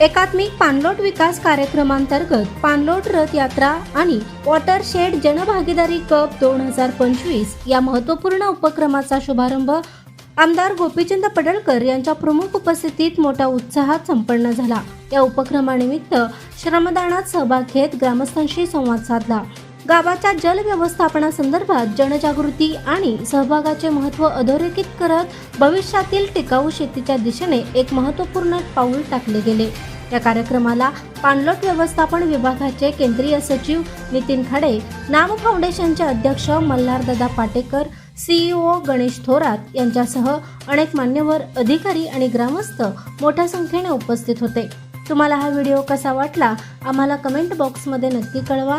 एकात्मिक पाणलोट विकास कार्यक्रमांतर्गत पाणलोट रथ यात्रा आणि वॉटरशेड जनभागीदारी कप दोन हजार पंचवीस या महत्त्वपूर्ण उपक्रमाचा शुभारंभ आमदार गोपीचंद पडळकर यांच्या प्रमुख उपस्थितीत मोठ्या उत्साहात संपन्न झाला. या उपक्रमानिमित्त श्रमदानात सहभाग घेत ग्रामस्थांशी संवाद साधला. गावाच्या जल व्यवस्थापनासंदर्भात जनजागृती आणि सहभागाचे महत्त्व अधोरेखित करत भविष्यातील टिकाऊ शेतीच्या दिशेने एक महत्त्वपूर्ण पाऊल टाकले गेले. या कार्यक्रमाला पाणलोट व्यवस्थापन विभागाचे केंद्रीय सचिव नितीन खाडे नाम फाउंडेशनचे अध्यक्ष मल्हारदादा पाटेकर सीईओ गणेश थोरात यांच्यासह अनेक मान्यवर अधिकारी आणि ग्रामस्थ मोठ्या संख्येने उपस्थित होते. तुम्हाला हा व्हिडिओ कसा वाटला? आम्हाला कमेंट बॉक्समध्ये नक्की कळवा.